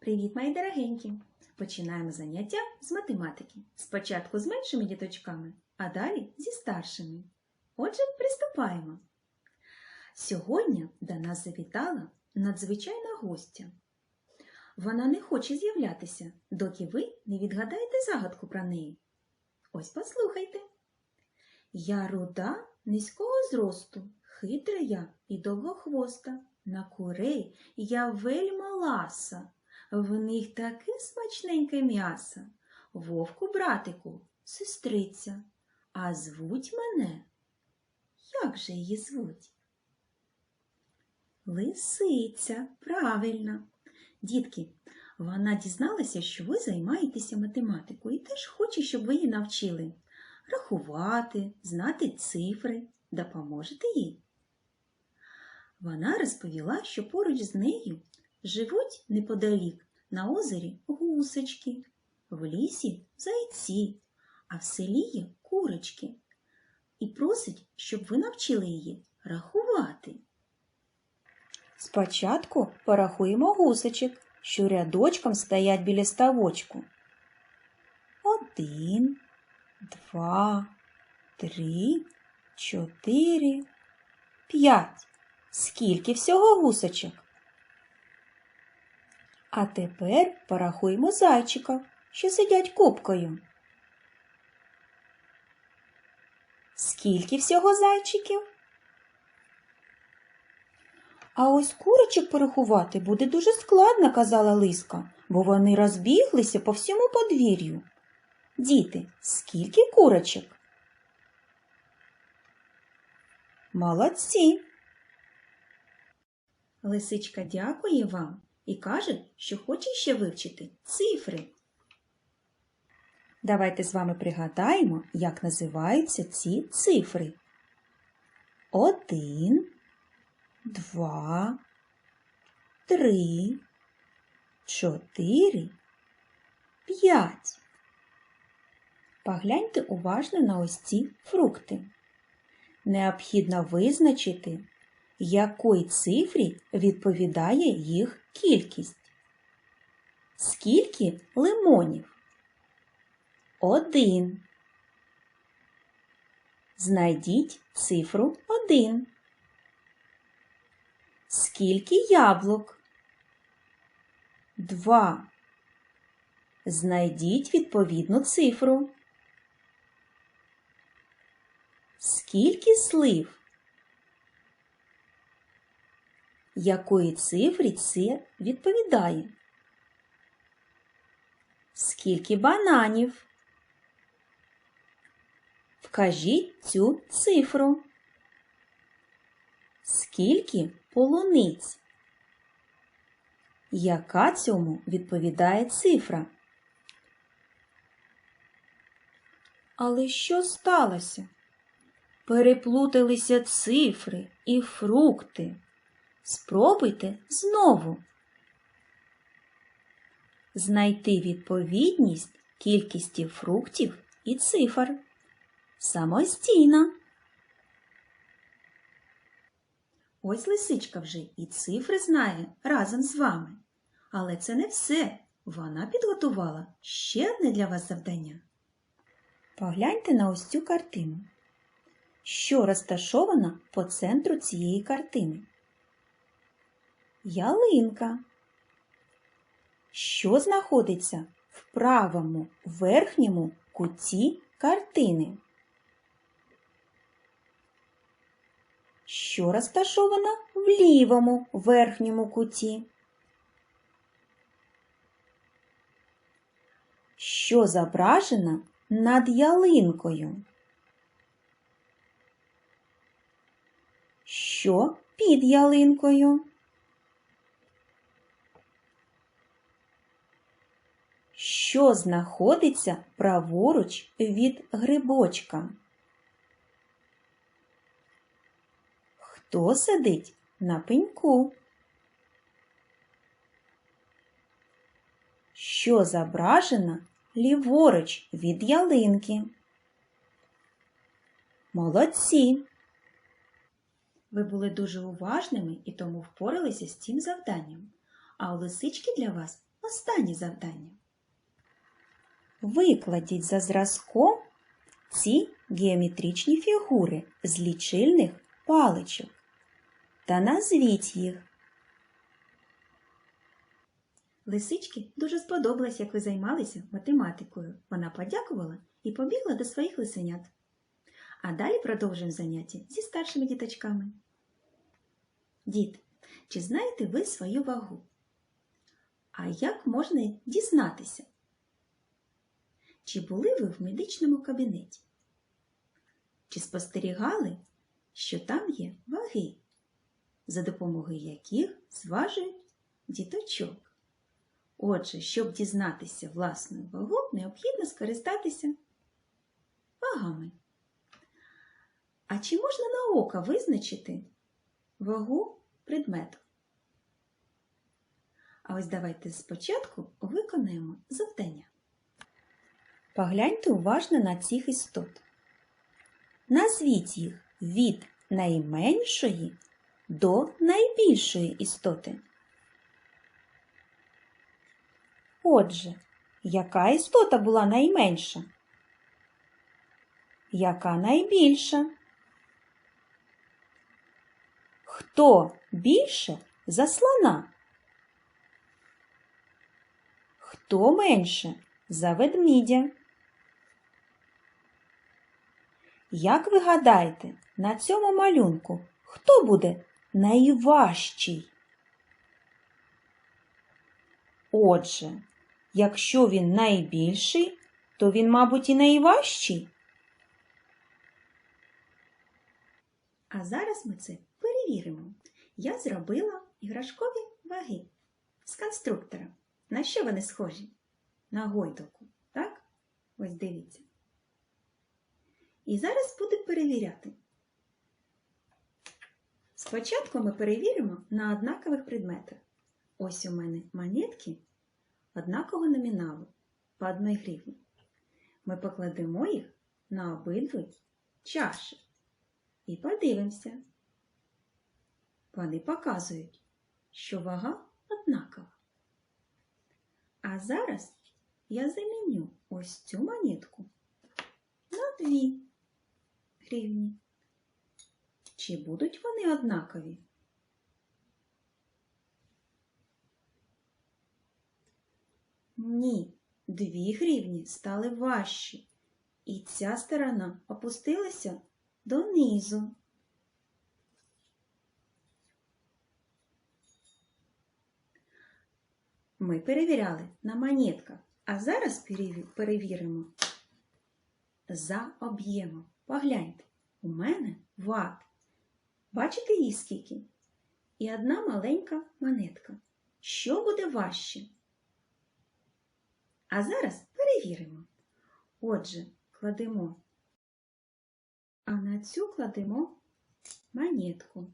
Привіт, мої дорогенькі! Починаємо заняття з математики. Спочатку з меншими діточками, а далі зі старшими. Отже, приступаємо. Сьогодні до нас завітала надзвичайна гостя. Вона не хоче з'являтися, доки ви не відгадаєте загадку про неї. Ось послухайте. Я руда низького зросту, хитра я і довгохвоста. На курей я вельма ласа, в них таке смачненьке м'ясо. Вовку, братику, сестриця, а звуть мене. Як же її звуть? Лисиця, правильно. Дітки, вона дізналася, що ви займаєтеся математикою і теж хоче, щоб ви її навчили рахувати, знати цифри. Допоможете їй? Вона розповіла, що поруч з нею живуть неподалік на озері гусочки, в лісі зайці, а в селі є курочки. І просить, щоб ви навчили її рахувати. Спочатку порахуємо гусочок, що рядочком стоять біля ставочку. Один, два, три, чотири, п'ять. Скільки всього гусочок? А тепер порахуємо зайчика, що сидять купкою. Скільки всього зайчиків? А ось курочок порахувати буде дуже складно, казала Лиска, бо вони розбіглися по всьому подвір'ю. Діти, скільки курочок? Молодці. Лисичка дякує вам і каже, що хоче ще вивчити цифри. Давайте з вами пригадаємо, як називаються ці цифри. Один, два, три, чотири, п'ять. Погляньте уважно на ось ці фрукти. Необхідно визначити, якої цифрі відповідає їх кількість. Скільки лимонів? Один. Знайдіть цифру один. Скільки яблук? Два. Знайдіть відповідну цифру. Скільки слив? Якої цифрі це відповідає? Скільки бананів? Вкажіть цю цифру. Скільки полуниць? Яка цьому відповідає цифра? Але що сталося? Переплуталися цифри і фрукти. Спробуйте знову. Знайти відповідність кількості фруктів і цифр. Самостійно. Ось лисичка вже і цифри знає разом з вами. Але це не все. Вона підготувала ще одне для вас завдання. Погляньте на ось цю картину, що розташовано по центру цієї картини. Ялинка. Що знаходиться в правому верхньому куті картини? Що розташовано в лівому верхньому куті? Що зображено над ялинкою? Що під ялинкою? Що знаходиться праворуч від грибочка? Хто сидить на пеньку? Що зображено ліворуч від ялинки? Молодці! Ви були дуже уважними і тому впоралися з цим завданням. А у лисички для вас останнє завдання. Викладіть за зразком ці геометричні фігури з лічильних паличок та назвіть їх. Лисички дуже сподобалось, як ви займалися математикою. Вона подякувала і побігла до своїх лисенят. А далі продовжуємо заняття зі старшими діточками. Діти, чи знаєте ви свою вагу? А як можна дізнатися? Чи були ви в медичному кабінеті? Чи спостерігали, що там є ваги, за допомогою яких зважують діточок? Отже, щоб дізнатися власну вагу, необхідно скористатися вагами. А чи можна на око визначити вагу предмету? А ось давайте спочатку виконаємо завдання. Погляньте уважно на цих істот. Назвіть їх від найменшої до найбільшої істоти. Отже, яка істота була найменша? Яка найбільша? Хто більше за слона? Хто менше за ведмідя? Як ви гадаєте, на цьому малюнку хто буде найважчий? Отже, якщо він найбільший, то він, мабуть, і найважчий. А зараз ми це перевіримо. Я зробила іграшкові ваги з конструктора. На що вони схожі? На гойдалку, так? Ось дивіться. І зараз будемо перевіряти. Спочатку ми перевіримо на однакових предметах. Ось у мене монетки однакового номіналу по 1 гривні. Ми покладемо їх на обидві чаші і подивимося. Вони показують, що вага однакова. А зараз я заміню ось цю монетку на 2 гривні. Чи будуть вони однакові? Ні, дві гривні стали важчі, і ця сторона опустилася донизу. Ми перевіряли на монетках, а зараз перевіримо за об'ємом. Погляньте, у мене ват. Бачите її скільки? І одна маленька монетка. Що буде важче? А зараз перевіримо. Отже, кладемо, а на цю кладемо монетку.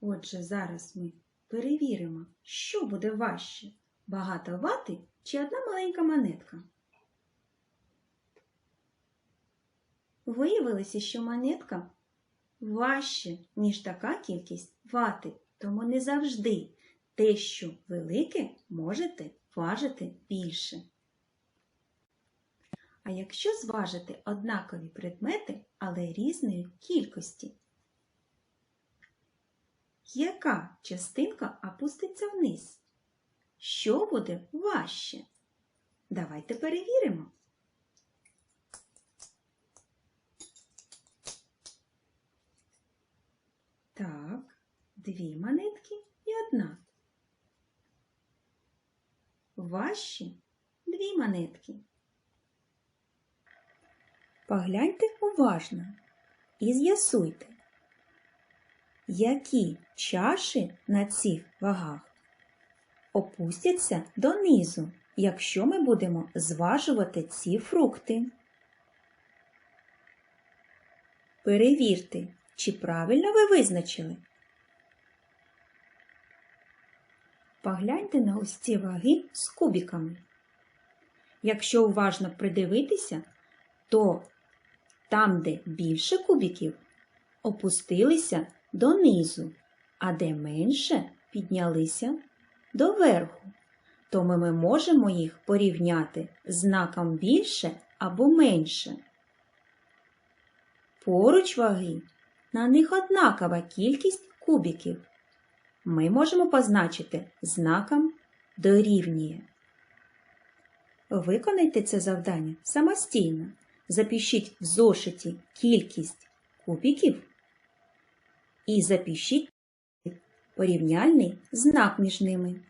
Отже, зараз ми перевіримо, що буде важче багато вати чи одна маленька монетка. Виявилося, що монетка важче, ніж така кількість вати, тому не завжди те, що велике, можете важити більше. А якщо зважити однакові предмети, але різної кількості, яка частинка опуститься вниз? Що буде важче? Давайте перевіримо. Так, дві монетки і одна. Важчі дві монетки. Погляньте уважно і з'ясуйте, які чаші на цих вагах опустяться донизу, якщо ми будемо зважувати ці фрукти. Перевірте, чи правильно ви визначили. Погляньте на ось ці ваги з кубиками. Якщо уважно придивитися, то там, де більше кубиків, опустилися донизу, а де менше піднялися доверху. то ми, ми можемо їх порівняти знаком більше або менше. Поруч ваги на них однакова кількість кубіків. Ми можемо позначити знаком дорівнює. Виконайте це завдання самостійно. Запишіть в зошиті кількість кубіків і запишіть порівняльний знак між ними.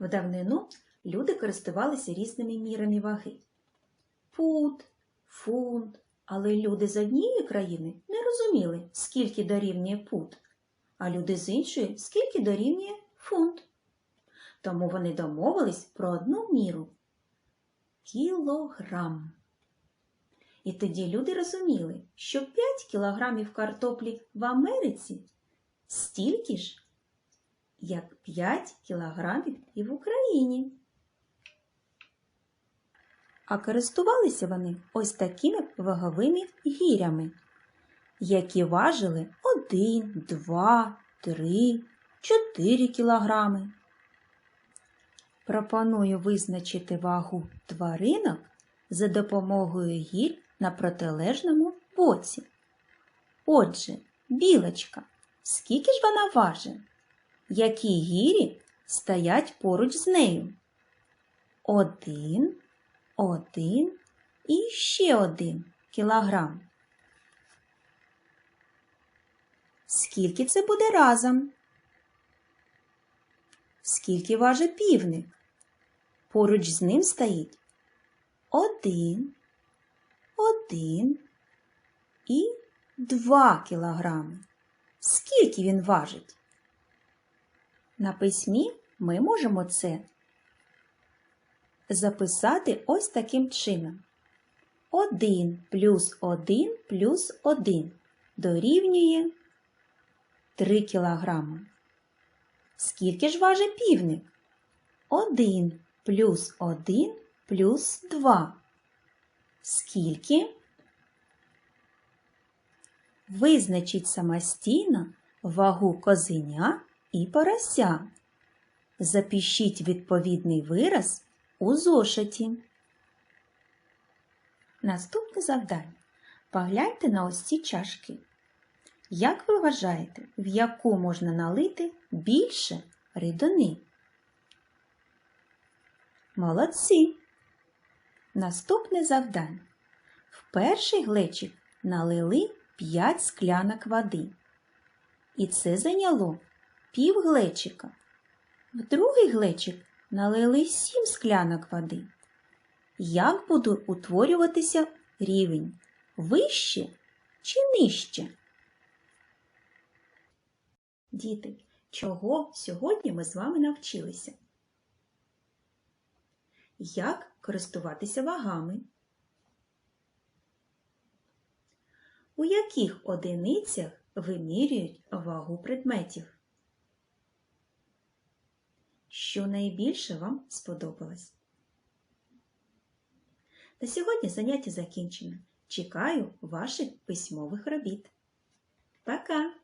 В давнину люди користувалися різними мірами ваги. Пут, фунт, але люди з однієї країни не розуміли, скільки дорівнює пут, а люди з іншої, скільки дорівнює фунт. Тому вони домовились про одну міру кілограм. І тоді люди розуміли, що 5 кілограмів картоплі в Америці стільки ж, як 5 кілограмів і в Україні. А користувалися вони ось такими ваговими гірями, які важили 1, 2, 3, 4 кілограми. Пропоную визначити вагу тваринок за допомогою гір на протилежному боці. Отже, білочка, скільки ж вона важить? Які гірі стоять поруч з нею? Один, один і ще один кілограм. Скільки це буде разом? Скільки важить півник? Поруч з ним стоїть один, один і два кілограми. Скільки він важить? На письмі ми можемо це записати ось таким чином. 1 плюс 1 плюс 1 дорівнює 3 кілограми. Скільки ж важить півник? 1 плюс 1 плюс 2. Скільки? Визначіть самостійно вагу козеня і порося. Запишіть відповідний вираз у зошиті. Наступне завдання. Погляньте на ось ці чашки. Як ви вважаєте, в яку можна налити більше рідини? Молодці! Наступне завдання. В перший глечик налили 5 склянок води. І це зайняло пів глечика. В другий глечик налили 7 склянок води. Як буде утворюватися рівень? Вище чи нижче? Діти, чого сьогодні ми з вами навчилися? Як користуватися вагами? У яких одиницях вимірюють вагу предметів? Що найбільше вам сподобалось? На сьогодні заняття закінчено. Чекаю ваших письмових робіт. Пока!